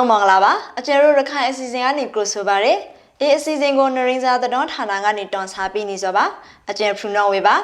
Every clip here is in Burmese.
အားလုံးမင်္ဂလာပါအကျယ်တို့ရခိုင်အစီအစဉ်ကနေကြိုဆိုပါရစေဒီအစီအစဉ်ကိုနရင်းစာသတော်ဌာနကနေတွန်စားပေးနေစောပါအကျယ်ဖရူနော်ဝေပါ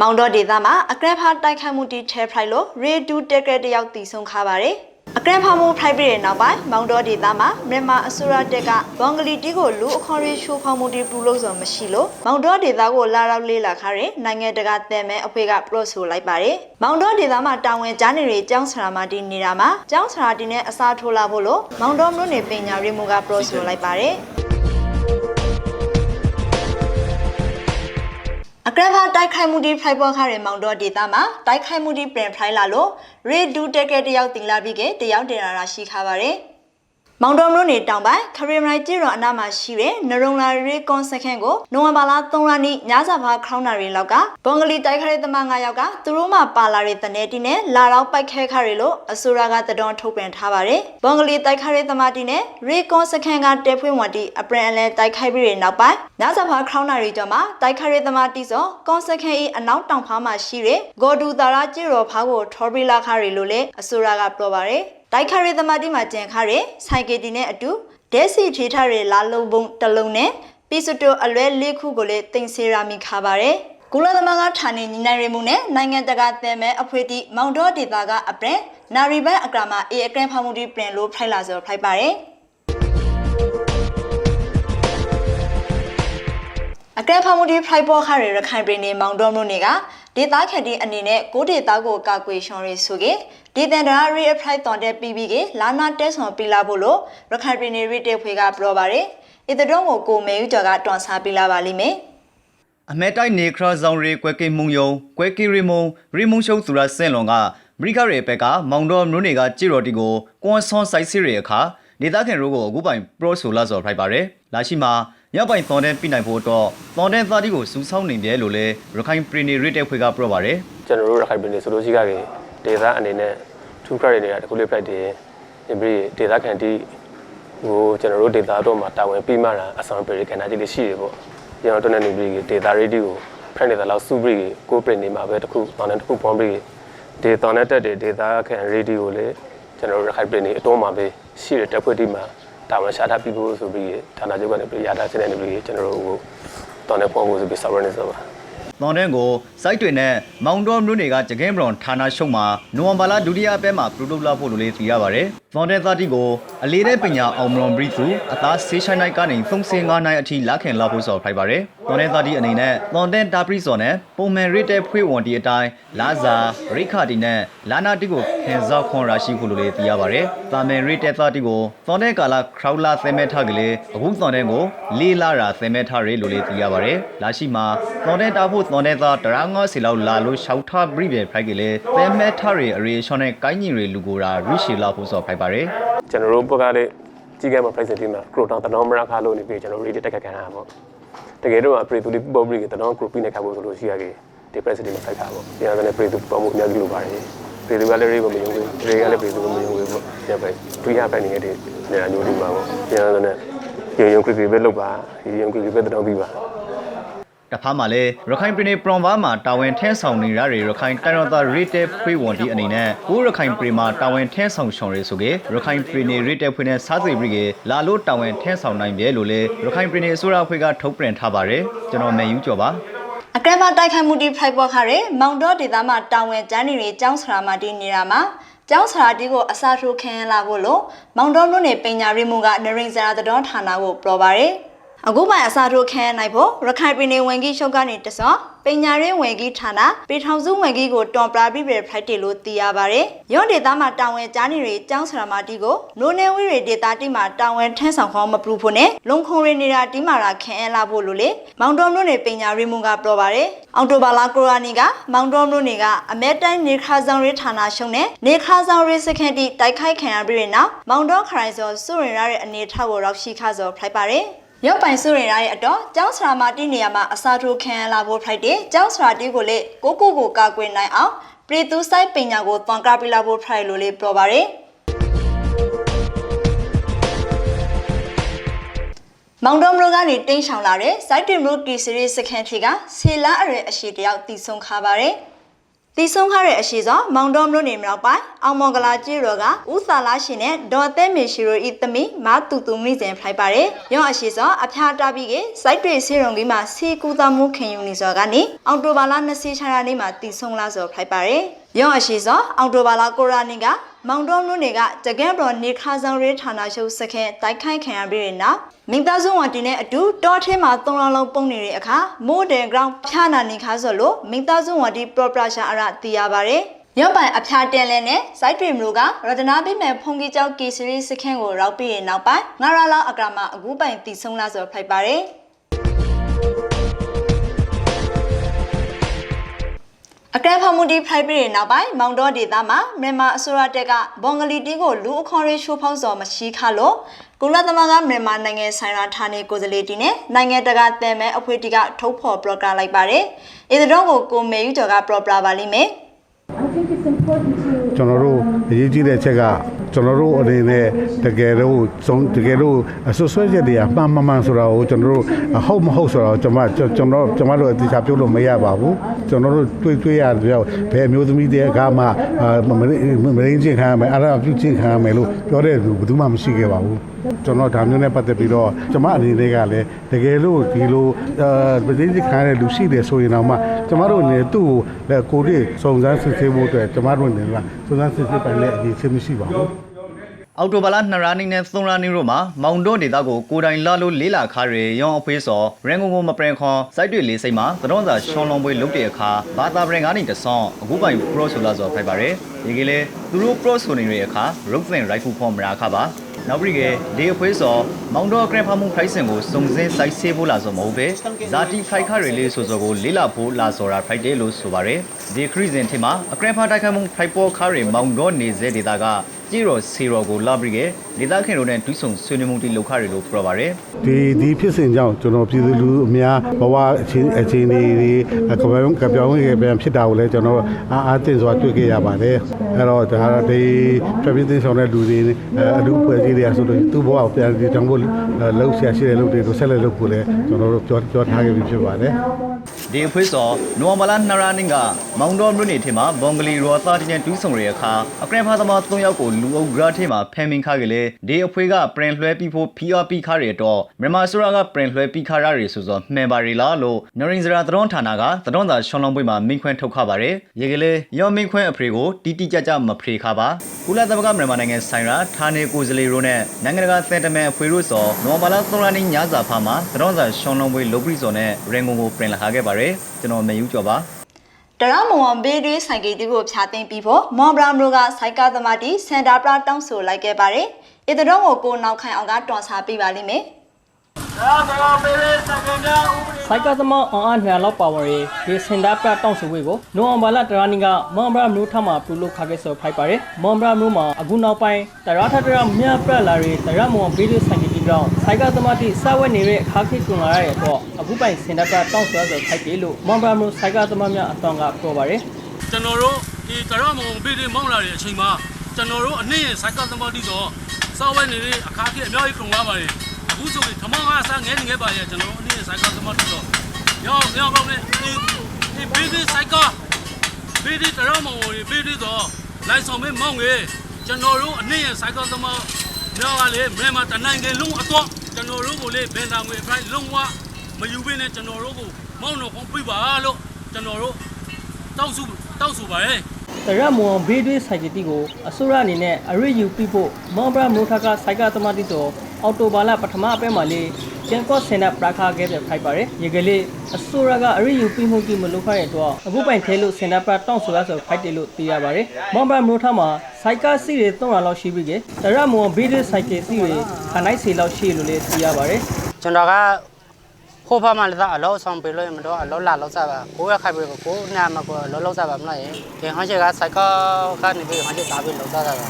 မောင်တော်ဒေသမှာအကရက်ဖာတိုက်ခိုက်မှုတီထဲဖရိုက်လို့ရေဒူတက်ကရက်တယောက်တီဆုံးခါပါတယ် အကရက်ဖာမှုဖိုက်ပြီးတဲ့နောက်ပိုင်းမောင်တော်ဒေသမှာမြန်မာအစိုးရတက်ကဘင်္ဂလီတီကိုလူအခွန်ရီရှိုးဖောက်မှုတီပူလို့ဆိုမရှိလို့မောင်တော်ဒေသကိုလာရောက်လေးလာခါတဲ့နိုင်ငံတကာတည်မဲအဖွဲ့ကပရော့ဆိုလိုက်ပါတယ်မောင်တော်ဒေသမှာတာဝန်ကြားနေတွေကျောင်းဆရာမတီနေတာမှာကျောင်းဆရာတီနဲ့အစားထိုးလာဖို့လို့မောင်တော်မြို့နယ်ပညာရေးမှူးကပရော့ဆိုလိုက်ပါတယ် အကရဖာတိုက်ခိုက်မှုဒီဖိုက်ပေါ်ခါရမောင်တော်ဒေတာမှာတိုက်ခိုက်မှုဒီပြန်ဖိုင်လာလို့ရေဒူတက်ကတယောက်တင်လာပြီးကတယောက်တင်လာတာရှိခါပါတယ် မောင်တော်မြို့နယ်တောင်ပိုင်းခရီမိုင်ကျေးတော်အနားမှာရှိတဲ့နရုံလာရေကွန်စခန်းကိုနိုဝင်ဘာလ3ရက်နေ့ညစာဘာခေါင်းနာရီလောက်ကဘင်္ဂလီတိုက်ခိုက်တဲ့သမား9ယောက်ကသူတို့မှပါလာတဲ့တနေတီနဲ့လာတော့ပိုက်ခဲခါရီလို့အစိုးရကတတော်ထုတ်ပြန်ထားပါတယ်ဘင်္ဂလီတိုက်ခိုက်တဲ့သမားတီနဲ့ရေကွန်စခန်းကတဲဖွင့်ဝန်တီအပရန်လဲတိုက်ခိုက်ပြီးတဲ့နောက်ပိုင်းညစာဘာခေါင်းနာရီကျော်မှာတိုက်ခိုက်တဲ့သမားတီစောကွန်စခန်း၏အနောက်တောင်ဖားမှာရှိတဲ့ဂေါ်ဒူတာရာကျေတော်ဖားကိုထော်ဘီလာခါရီလို့လည်းအစိုးရကပြောပါတယ် တိုက်ခါရီသမတိမှာကြံခါရဲဆိုင်ကယ်တီနဲ့အတူဒက်စီထေထားရဲလာလုံးပုံတစ်လုံးနဲ့ပီစတိုအလွဲလေးခုကိုလည်းတင်ဆေရာမီခါပါတယ်ကုလသမဂ္ဂဌာနေညီနိုင်ရမှုနဲ့နိုင်ငံတကာသံမဲအဖွဲ့တီမောင်တော်ဒေတာကအပရင်နာရီဘန်အကရာမအေအကရန်ဖမှုတီပြင်လို့ဖိုက်လာစောဖိုက်ပါတယ်အကဲဖမှုဒီဖိုက်ပေါ်ခါရရခိုင်ပြည်နယ်မောင်တော်မြို့နယ်ကဒေသခက်တီအနေနဲ့ကိုဒေသကိုကာကွယ်ရှောင်ရဆိုကေ ဒီတန်ဒရာရီအဖိုက်တော်တဲ့ပြီးပြီးကလာနာတဲဆွန်ပြလာဖို့လို့ရခိုင်ပြည်နယ်ရီတေဖွေကပြောပါတယ်။ဤတဲ့တော့ကိုကိုမေယူကျော်ကတွန်ဆာပြလာပါလိမ့်မယ်။အမဲတိုက်နေခရဇောင်းရီကွဲကိမုံယုံကွဲကိရီမုံရီမုံရှုံသူရဆင်လွန်ကမရိခရဲဘက်ကမောင်တော်မျိုးနေကကြည်တော်တီကိုကွန်ဆွန်ဆိုင်စီရဲအခါဒေသခံတို့ကိုအခုပိုင်ပရိုဆိုလာစော်ဖိုက်ပါတယ်လာရှိမှာရောက်ပိုင်သွန်တဲ့ပြနိုင်ဖို့တော့သွန်တဲ့သားတီကိုစူးဆောင်းနေတယ်လို့လဲရခိုင်ပရီနေရစ်တဲ့ဖွေကပြောပါတယ်ကျွန်တော်တို့ရခိုင်ပြည်နယ်ဆိုလို့ရှိကြတယ် ဒေသအနေနဲ့ထူခရရနေတာတခုလေးဖလိုက်တယ်ဒီပြီးဒေသခံတီဟိုကျွန်တော်တို့ဒေသတော့မှာတာဝန်ပြီးမှတာအဆောင်ပြည်ကဏ္ဍကြီးလေးရှိတယ်ပေါ့ကျွန်တော်တို့နဲ့နေပြီးဒေသရေဒီကိုဖရက်နေတာလောက်စုပြီးကိုပြည်နေမှာပဲတခုတောင်းတဲ့တခုပေါင်းပြီးဒေသနဲ့တက်တဲ့ဒေသခံရေဒီကိုလည်းကျွန်တော်တို့ရခိုင်ပြည်နယ်အတွင်းမှာပဲရှိတဲ့တပ်ဖွဲ့တီမှာတာဝန်ရှာထားပြီးဖို့ဆိုပြီးဌာနချုပ်ကနေပြီးရတာစနေနေပြီးကျွန်တော်တို့ဟိုတောင်းတဲ့ပေါင်းဖို့ဆိုပြီးဆောက်ရနေဆိုပါ။ သွန်တဲ့ကိုစိုက်တွေနဲ့မောင်တော်မျိုးတွေကကြကင်းဘရွန်ဌာနရှုံမှာနိုဝင်ဘာလဒုတိယပတ်မှာပြုလုပ်လာဖို့လိုလေးသိရပါတယ်။သွန်တဲ့သားတီကိုအလေးတဲ့ပညာအောင်မလွန်ဘရီသူအသားဆေးရှိုင်းနိုင်ကနေ35နိုင်အထိလက်ခံလာဖို့ဆိုဖိုက်ပါတယ်။သွန်တဲ့သားတီအနေနဲ့သွန်တဲ့တာပရီစော်နဲ့ပုံမှန်ရစ်တဲ့ဖွေးဝန်တီအတိုင်းလာဇာရိခါတီနဲ့လာနာတီကိုခင်စောက်ခွန်ရရှိဖို့လိုလေးသိရပါတယ်။တာမန်ရစ်တဲ့သားတီကိုသွန်တဲ့ကာလာခရောက်လာသဲမဲထားကလေးအခုသွန်တဲ့ကိုလေးလာရာသဲမဲထားရဲလိုလေးသိရပါတယ်။လာရှိမှာသွန်တဲ့တာဖို့သွန်တဲ့သားတရာငါစီလောက်လာလို့ရှောက်ထားဘရိပဲဖိုက်ကလေးသဲမဲထားရဲအရေရှောင်းနဲ့ကိုင်းညင်ရဲလူကိုရာရိရှီလာဖို့ဆိုဖိုက်ပါတယ်။ကျွန်တော်တို့ဘက်ကလည်းကြီးကဲမှာ price တီမှာ group တောင်းတနောမရခါလို့နေပြီးကျွန်တော် ready တက်ခက်ခံတာပေါ့တကယ်တော့ pre to public တနော group ပြီးနေခါဖို့ဆိုလို့ရှိရခဲ့ဒီ price တီမှာဖိုက်ခါပေါ့ဒီကနေ့ pre to ပေါ်မှုအများကြီးလိုပါတယ် pre to ကလည်း ready မယုံဘူး ready ကလည်း pre to မယုံဘူးပေါ့ညပဲ free ရပိုင်းနေတဲ့နေရာမျိုးဒီမှာပေါ့ဒီကနေ့ရုံရုံ quick ပဲလုပ်ပါရုံ quick ပဲတနောပြီးပါ တဖာမှာလည်းရခိုင်ပြည်နယ်ပရွန်ဘာမှာတာဝန်ထမ်းဆောင်နေရတဲ့ရခိုင်တိုင်းတော်သားရီတဲဖွေးဝန်ဒီအနေနဲ့ကိုရခိုင်ပြည်မှာတာဝန်ထမ်းဆောင်ရှောင်ရဲဆိုကေရခိုင်ပြည်နယ်ရီတဲဖွေးနဲ့စားစိတ်ပြီးကေလာလို့တာဝန်ထမ်းဆောင်နိုင်တယ်လို့လေရခိုင်ပြည်နယ်အစိုးရအဖွဲ့ကထုတ်ပြန်ထားပါတယ်ကျွန်တော်မယ်ယူကျော်ပါအကရမတိုက်ခိုက်မှုဒီဖိုက်ပေါ်ခါရဲမောင်တော်ဒေသမှာတာဝန်ကျန်းနေတွေကျောင်းဆရာမတီနေတာမှာကျောင်းဆရာတီကိုအစားထိုးခံရလာဖို့လို့မောင်တော်မြို့နယ်ပညာရေးမှူးကနရင်စရာတတော်ဌာနကိုပြောပါတယ် အခုမှအစားထိုးခံရနိုင်ဖို့ရခိုင်ပြည်နယ်ဝန်ကြီးချုပ်ကနေတစောပညာရေးဝန်ကြီးဌာနပြည်ထောင်စုဝန်ကြီးကိုတွန်ပလာပြီးပြဖိုက်တယ်လို့သိရပါတယ်။ရုံးဒေသမှာတာဝန်ကြားနေတွေကျောင်းဆရာမတီကိုနိုနေဝီရီဒေတာတီမှာတာဝန်ထမ်းဆောင်ခေါင်းမပလူဖို့နဲ့လုံခုံရီနေတာတီမာရာခင်အလာဖို့လို့လေမောင်တော်မြို့နယ်ပညာရေးမှူးကပြောပါတယ်။အော်တိုဘာလာကိုရာနီကမောင်တော်မြို့နယ်ကအမဲတိုင်းနေခါဆောင်ရေးဌာနရှုံးနဲ့နေခါဆောင်ရေးစခန်းတီတိုက်ခိုက်ခံရပြီးတဲ့နောက်မောင်တော်ခရိုင်စောစုရင်ရတဲ့အနေထားကိုရောက်ရှိခါစောဖိုက်ပါတယ်။ ရောက်ပိုင်စုရင်ရရဲ့အတော့ကျောင်းဆရာမတီးနေရာမှာအစာထိုးခံရလာဖို့ဖိုက်တယ်ကျောင်းဆရာတီးကိုလေကိုကိုကိုကာကွယ်နိုင်အောင်ပရီသူဆိုင်ပညာကိုတွန်ကပြလာဖို့ဖိုက်လို့လေပြောပါတယ်မောင်တော်မလို့ကနေတင်းရှောင်လာတဲ့စိုက်တင်မလို့ကီစီရီစခန်းထီကဆေလာအရဲအရှိတယောက်တည်ဆုံခါပါတယ် တတီဆုံးခါတဲ့အရှိစောမောင်တော်မြို့နယ်မြောက်ပိုင်းအောင်မော်ကလာကျေးတော်ကဦးစာလာရှင်နဲ့ဒေါ်သဲမေရှိရိုဤသမီးမာတူတူမိစဉ်ဖိုက်ပါတယ်။ရောအရှိစောအဖျားတာပြီးကစိုက်တွေဆေးရုံကြီးမှာစီကူတာမှုခင်ယူနေစောကနေအော်တိုဘာလ20ချာရာနေ့မှာတီဆုံးလာစောဖိုက်ပါတယ်။ရောအရှိစောအော်တိုဘာလကိုရာနေ့က မောင်တော်မြို့နယ်ကတကဲဘရော်နေခါဆောင်ရေးဌာနချုပ်စခန်းတိုက်ခိုက်ခံရပြီးတဲ့နောက်မိသားစုဝန်တင်နဲ့အတူတောထဲမှာ၃လောင်းလုံးပုံနေတဲ့အခါမိုးဒန်ဂရောင်းဖျားနာနေခါဆိုလို့မိသားစုဝန်တီပရော်ပရာရှာအရသိရပါတယ်။ရုပ်ပိုင်အဖျားတင်လဲနဲ့စိုက်တွေမျိုးကရတနာပိမဲ့ဖုန်ကြီးကျောက်ကေစရီစခန်းကိုရောက်ပြီးတဲ့နောက်ပိုင်းငါရလောက်အကရာမအကူပိုင်တည်ဆုံးလာဆိုဖိုက်ပါတယ်။ အကရဖမှုတီဖိုက်ပြီးတဲ့နောက်ပိုင်းမောင်တော်ဒေသမှာမြန်မာအစိုးရတက်ကဘွန်ဂလီတီကိုလူအခွန်ရေးရှိုးဖောက်စော်မရှိခလို့ကုလသမဂ္ဂမြန်မာနိုင်ငံဆိုင်ရာဌာနေကိုယ်စားလှယ်တီနဲ့နိုင်ငံတကာတန်မဲအဖွဲ့တီကထုတ်ဖော်ပရော့ဂရမ်လိုက်ပါတယ်။အဲဒီတော့ကိုကိုမေယူကျော်ကပရော့ပရာပါလိမ့်မယ်။ I think it's important to ကျွန်တော်တို့အရေးကြီးတဲ့အချက်ကကျွန်တော်တို့အနေနဲ့တကယ်တော့ဆုံးတကယ်လို့အဆွဆွဲချက်တွေကမှန်မှန်မှန်ဆိုတာကိုကျွန်တော်တို့ဟုတ်မဟုတ်ဆိုတာကိုကျွန်မကျွန်တော်ကျွန်တော်တို့အတိအကျပြောလို့မရပါဘူးကျွန်တော်တို့တွေးတွေးရတယ်ဘယ်အမျိုးသမီးတွေကမှမမရင်းချင်းခံရမယ်အဲ့ဒါပြုချင်းခံရမယ်လို့ပြောတဲ့လူဘယ်သူမှမရှိခဲ့ပါဘူးကျွန်တော်ဒါမျိုးနဲ့ပတ်သက်ပြီးတော့ကျွန်မအနေနဲ့ကလည်းတကယ်လို့ဒီလိုအဲပဋိသင်္ခါရတဲ့လူရှိတယ်ဆိုရင်တော့မှကျွန်မတို့အနေနဲ့သူ့ကိုလည်းကိုယ်တည်းစုံစမ်းစစ်ဆေးဖို့အတွက်ကျွန်မတို့အနေနဲ့စုံစမ်းစစ်ဆေးပိုင်တဲ့အရေးချင်းမရှိပါဘူး အောက်တိုဘာလ2ရက်နေ့နဲ့3ရက်နေ့တို့မှာမောင်တော်ဒေသကိုကိုတိုင်လာလို့လေးလာခါရရောင်းအဖေးစောရန်ကုန်ကိုမပရင်ခွန်စိုက်တွေလေးစိတ်မှာသတော်သာရှောင်းလုံးပွဲလုပ်တဲ့အခါဘာသာပရင်ကနေတဆောင်းအခုပိုင် pro ဆိုလာဆိုဖိုက်ပါတယ်ဒီကလေးသူတို့ pro ဆိုနေတဲ့အခါ rope thing right foot form ရာခပါနောက်ပြီးကဒီအဖွေးစောမောင်တော်ဂရန်ဖာမှုဖိုက်စင်ကိုစုံစင်းစိုက်ဆေးဖို့လာဆိုမဟုတ်ပဲဇာတိဖိုက်ခါရလေးဆိုဆိုကိုလေးလာဖို့လာဆိုတာဖိုက်တယ်လို့ဆိုပါတယ်ဒီခရီးစဉ်ထင်မှာအဂရန်ဖာတိုက်ခိုက်မှုဖိုက်ပေါ်ခါရမောင်တော်နေစေဒေတာက ကြည်တော်စီရော်ကိုလာပြီးကဒေသခင်တို့နဲ့တွိဆုံဆွေးနွေးမှုတိလောက်ခရလို့ပြောပါရယ်ဒီဒီဖြစ်စဉ်ကြောင့်ကျွန်တော်ပြည်သူလူအများဘဝအချင်းအချင်းတွေကပြောင်းကပြောင်းရပြန်ဖြစ်တာကိုလည်းကျွန်တော်အားအားတင်စွာတွေ့ခဲ့ရပါတယ်အဲ့တော့ဒါဒီပြည်ပြည်သိဆောင်တဲ့လူတွေအလူဖွဲ့စည်းတွေကဆိုလို့သူ့ဘဝကိုပြန်ဒီတောင်ဖို့လှုပ်ရှားရှိတဲ့လူတွေကိုဆက်လက်လုပ်ဖို့လည်းကျွန်တော်တို့ပြောပြောထားခဲ့ပြီးဖြစ်ပါတယ် ဒီအဖွေးစောနိုဝမလာနရာနင်းကမောင်တော်မြို့နေထဲမှာဘွန်ဂလီရောသားတင်းတွိဆုံရတဲ့အခါအဂရန်ဖာသမား၃ယောက်ကိုလူအုပ်ဂရထဲမှာဖမ်းမင်ခါကလေးဒီအဖွေးကပရင်လွှဲပြီးဖို့ PRP ခါရတော့မြန်မာဆိုရာကပရင်လွှဲပြီးခါရရဆိုဆိုမှန်ပါရီလားလို့နရင်စရာသရွန်ဌာနကသရွန်သာရှောင်းလုံးပွဲမှာမင်းခွန်းထုတ်ခပါရယ်ရေကလေးရောမင်းခွန်းအဖေကိုတီတီကြကြမဖေခါပါကုလသမဂ္ဂမြန်မာနိုင်ငံဆိုင်ရာဌာနေကိုယ်စားလှယ်တို့နဲ့နိုင်ငံတကာသံတမန်အဖွေတို့စောနိုဝမလာ၃ရက်နေ့ညစာဖာမှာသရွန်သာရှောင်းလုံးပွဲလုတ်ပြီးစောနဲ့ရင်ကုန်ကိုပြင်လာခဲ့ပါရယ်ကျွန်တော်မေယူကျော်ပါတရမွန်ဘေးတွေးဆိုင်ကီတီကိုဖြာသိမ်းပြီးဖို့မော်ဘရာမရိုကစိုက်ကသမတီစင်တာပရာတောင်းဆိုလိုက်ခဲ့ပါတယ်။ဤတဲ့တော့ကိုကိုနောက်ခိုင်အောင်ကတွန်ဆာပေးပါလိမ့်မယ်။စိုက်ကသမအောင်အားညာလောက်ပါဝရီဒီစင်ဒါပတောင်းဆိုဝေကိုနိုအမ်ဘာလာတရာနီကမွန်ဘရာမျိုးထမှာပြုလုပ်ခါခဲ့ဆိုဖိုက်ပါတယ်မွန်ဘရာမျိုးမှာအခုနောက်ပိုင်းတရာထတရာမြပရလာရီတရာမွန်ဗီဒီယိုဆိုင်က တီကြောင့်စိုက်ကသမတိစဝက်နေတဲ့အခါခိကွန်လာရတဲ့တော့အခုပိုင်စင်ဒါပတောင်းဆိုဆိုဖိုက်တယ်လို့မွန်ဘရာမျိုးစိုက်ကသမများအတောင်ကပြောပါတယ်ကျွန်တော်တို့ဒီကရမုံဘေးတွေမောင်းလာတဲ့အချိန်မှာကျွန်တော်တို့အနည်းငယ်စိုက်ကသမတိတော့စောက်ဝဲနေတဲ့အခါကြီးအများကြီးကုန်သွားပါတယ်အခုဆိုရင်ထမောင်းကစားငဲနေခဲ့ပါရဲ့ကျွန်တော်တို့အနည်းငယ်စိုက်ကသမတိတော့ရောရောကောင်းနေဒီဒီဘေးတွေစိုက်ကဘေးတွေကရမုံတွေဘေးတွေတော့လိုက်ဆောင်မဲမောင်းငယ်ကျွန်တော်တို့အနည်းငယ်စိုက်ကသမများ ကလေမြန်မာတနိုင်ငံလုံးအတော့ကျွန်တော်တို့ကိုလေဘန်တာငွေအဖိုင်းလုံးဝမယူဘဲနဲ့ကျွန်တော်တို့ကိုမောင်းတော့ပြပါလို့ကျွန်တော်တို့တောက်စုတောက်စုပါရဲ့တရမွန်ဗီဒီယိုဆိုင်ကတီကိုအစိုးရအနေနဲ့အရိယူပြဖို့မွန်ဘရာမျိုးထကစိုက်ကသမတိတော့အော်တိုဘာလပထမအပဲမှာလေး ကျန်ကော့စင်နာပရာခါခဲ့ပြဖိုက်ပါတယ်ရေကလေးအစိုးရကအရိယူပြမှုကြီးမလုပ်ခိုင်းတဲ့တော့အခုပိုင်သေးလို့စင်နာပရာတောင်းဆိုရဆိုဖိုက်တယ်လို့သိရပါတယ်မွန်ဘရာမျိုးထမှာစိုက်ကစီတွေ300လောက်ရှိပြီကတရမွန်ဗီဒီယိုဆိုင်ကစီတွေခနိုင်စီလောက်ရှိလို့လည်းသိရပါတယ်ကျွန်တော်ကခိုးဖားမှလည်းအလောဆောင်ပေးလို့ရမတော့အလောလာလောက်စားပါကိုရခိုင်ပေးကိုကိုနာမကိုလောလောက်စားပါမလားရင်ဒီဟန်ချက်ကစိုက်ကကနေပြီးဟန်ချက်တာပြီးလောက်စားတာပါ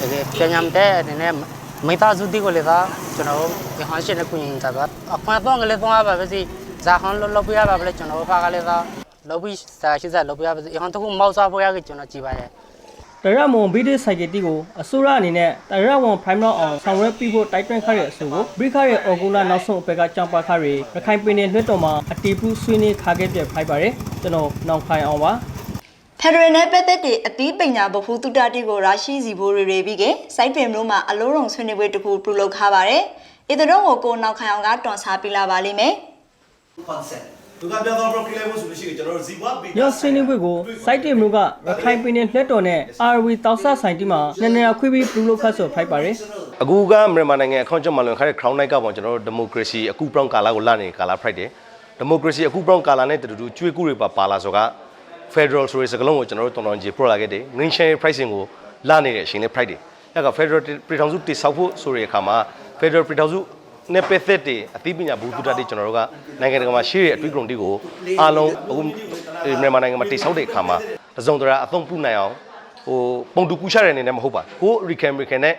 တကယ်ပြန်ညမ်းတဲ့အနေနဲ့ မိသားစုတီကိုလည်းသာကျွန်တော်ဒီဟန်ချက်နဲ့ကုရင်တာပါအခွင့်အရေးကလည်းတော့ပါပဲစီဇာဟန်လောက်ပြရပါပဲကျွန်တော်ဖားကလည်းသာလောက်ပြီးစာရှိစားလောက်ပြရပါစီဟန်တခုမောက်စားဖို့ရကကျွန်တော်ကြည်ပါရဲ့တရမွန်ဗီဒီယိုဆိုင်ကတီကိုအစိုးရအနေနဲ့တရမွန် prime လောက်အောင်ဆောင်ရွက်ပြီးဖို့တိုက်တွန်းခရတဲ့အဆိုကိုဘရိခရဲ့အော်ဂူလာနောက်ဆုံးအပက်ကကြောင်ပါခရရခိုင်ပင်နယ်လွှတ်တော်မှာအတီးပူဆွေးနွေးခါခဲ့ပြဖိုက်ပါတယ်ကျွန်တော်နောင်ခိုင်အောင်ပါ ဖဖက်ဒရယ်နယ်ပတ်သက်တဲ့အသီးပညာဗဟုသုတတိကိုရရှိစီဖို့ရေရေပြီးကစိုက်ပင်မျိုးမှာအလုံးစုံဆွေးနွေးပွဲတစ်ခုပြုလုပ်ခါပါတယ်။ဤတဲ့တော့ကိုကိုနောက်ခိုင်အောင်ကတွန်ဆာပြလာပါလိမ့်မယ်။ concept သူကပြောတော့ pro clear ဖို့ဆိုလို့ရှိရင်ကျွန်တော်တို့ zebra beta ရောဆွေးနွေးပွဲကိုစိုက်တင်မျိုးကရခိုင်ပြည်နယ်လွှတ်တော်နဲ့ RV တောက်ဆဆိုင်တီမှာနည်းနည်းခွေးပြီးပြုလုပ်ခတ်ဆိုဖိုက်ပါတယ်အခုကမြန်မာနိုင်ငံအခေါင်းချက်မှလွန်ခါတဲ့ crown night ကပေါ့ကျွန်တော်တို့ဒီမိုကရေစီအခုပြောင်းကာလာကိုလာနေကာလာ Friday ဒီမိုကရေစီအခုပြောင်းကာလာနဲ့တူတူကျွေးကူတွေပါပါလာဆိုက Federal ဆိုတဲ့စကားလုံးကိုကျွန်တော်တို့တော်တော်ကြီးပြလာခဲ့တယ် Green Share Pricing ကိုလာနေတဲ့အချိန်လေး Friday အဲ့က Federal ပြည်ထောင်စုတိဆောက်ဖို့ဆိုတဲ့အခါမှာ Federal ပြည်ထောင်စုနဲ့ပတ်သက်တဲ့အသိပညာဘူးတူတာတွေကျွန်တော်တို့ကနိုင်ငံတကာမှာရှိတဲ့အတွေ့အကြုံတွေကိုအားလုံးအခုမြန်မာနိုင်ငံမှာတိဆောက်တဲ့အခါမှာတစုံတရာအသုံးပြုနိုင်အောင်ဟိုပုံတူကူချတဲ့အနေနဲ့မဟုတ်ပါကို Recam Recam နဲ့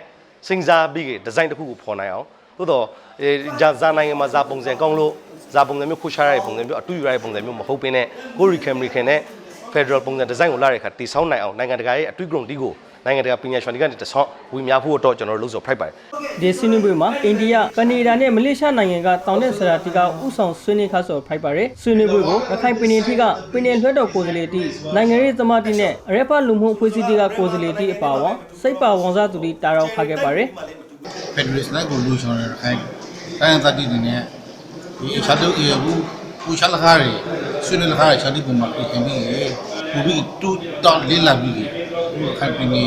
စဉ်းစားပြီးဒီဇိုင်းတစ်ခုကိုဖော်နိုင်အောင်သို့တော့အဲဂျာဇာနိုင်ငံမှာဇာပုံစံကောင်းလို့ဇာပုံစံမျိုးခုချရတဲ့ပုံစံမျိုးအတူယူရတဲ့ပုံစံမျိုးမဟုတ်ဘဲနဲ့ကို Recam Recam နဲ့ Federal ပုံစံဒီဇိုင်းကိုလာတဲ့အခါတိဆောက်နိုင်အောင်နိုင်ငံတကာရဲ့အတွေ့အကြုံဒီကိုနိုင်ငံတကာပညာရှင်တွေကနေတဆောက်ဝီများဖို့တော့ကျွန်တော်တို့လှုပ်ဆော်ဖိုက်ပါတယ်ဒီဆွေးနွေးပွဲမှာအိန္ဒိယကနေဒါနဲ့မလေးရှားနိုင်ငံကတောင်တဲ့ဆရာတီကဥဆောင်ဆွေးနွေးခါဆိုဖိုက်ပါတယ်ဆွေးနွေးပွဲကိုရခိုင်ပြည်နယ်ထိကပြည်နယ်လွှတ်တော်ကိုယ်စားလှယ်တီနိုင်ငံရေးသမားတီနဲ့အရက်ဖလူမှုအဖွဲ့အစည်းတီကကိုယ်စားလှယ်တီအပါအဝင်စိတ်ပါဝန်စားသူတီတာရောက်ခါခဲ့ပါတယ်ဖက်ဒရယ်စလိုက်ကိုလူဆောင်ရခိုင်တိုင်းသတိတွေနဲ့ဒီချတ်တူအေဘူး ပူချလာခါရီဆွေးနွေးလာခါရီချတ်တူပုံမှာပြင်ပြီးပူပြီးတူတော့လေးလာပြီးခိုင်ပင်းနေ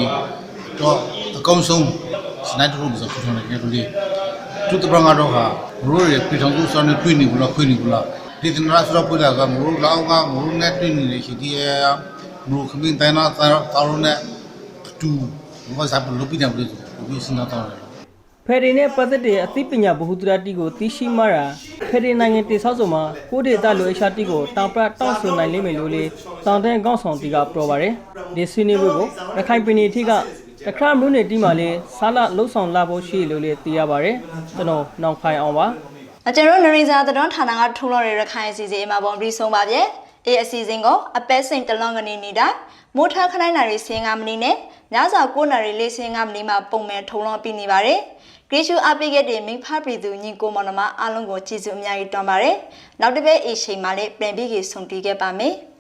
တော့အကောင်းဆုံးစနိုက်တူဆိုပူဆောင်ရခဲ့လို့တူတပငါတော့ဟာရိုးရပြည်ထောင်စုစောင်းနေတွေ့နေဘူးလားခွေးနေဘူးလားဒီတနရာဆိုတော့ပြလာကမရိုးလောင်းကမရိုးနဲ့တွေ့နေရှိသေးရဲ့မရိုးခမင်းတိုင်းနာတာတော်နဲ့တူဘာသာပလို့ပြီးတယ်လို့ဒီစင်တော့တယ် ဖယ်ရီနဲ့ပတ်သက်တဲ့အသိပညာဗဟုသုတတိကိုသိရှိမှတာဖယ်ရီနိုင်ငံတိဆောက်ဆိုမှာကိုဒေတာလိုအရှာတိကိုတောင်ပတောင်းဆိုနိုင်လိမ့်မယ်လို့လေတောင်တဲ့အကောင့်ဆောင်တီကပြောပါတယ်ဒီဆွေးနွေးပွဲကိုရခိုင်ပြည်နယ်ထိကတခါမျိုးနယ်တီမှာလေဆာလလှုပ်ဆောင်လာဖို့ရှိလို့လေသိရပါတယ်ကျွန်တော်နောင်ခိုင်အောင်ပါအကျွန်တော်နရိဇာသတော်ဌာနကထုံလို့ရရခိုင်အစီအစဉ်မှာပေါ်ပြီးဆုံးပါဗျ။အေးအစီအစဉ်ကိုအပဲစိန်တလွန်ကနေနေတာမိုးထားခနိုင်နာရီ15မိနစ်နဲ့ညစာ9နာရီ45မိနစ်မှာပုံမှန်ထုံလို့ပြီးနေပါတယ်။ ဂရေရှူအပိကက်တဲ့မိဖပြည်သူညီကိုမောင်နှမအားလုံးကိုကျေးဇူးအများကြီးတွန်းပါတယ်။နောက်တစ်ပတ်အေးချိန်မှာလည်းပြန်ပြီးကြီးဆုံတီးခဲ့ပါမယ်။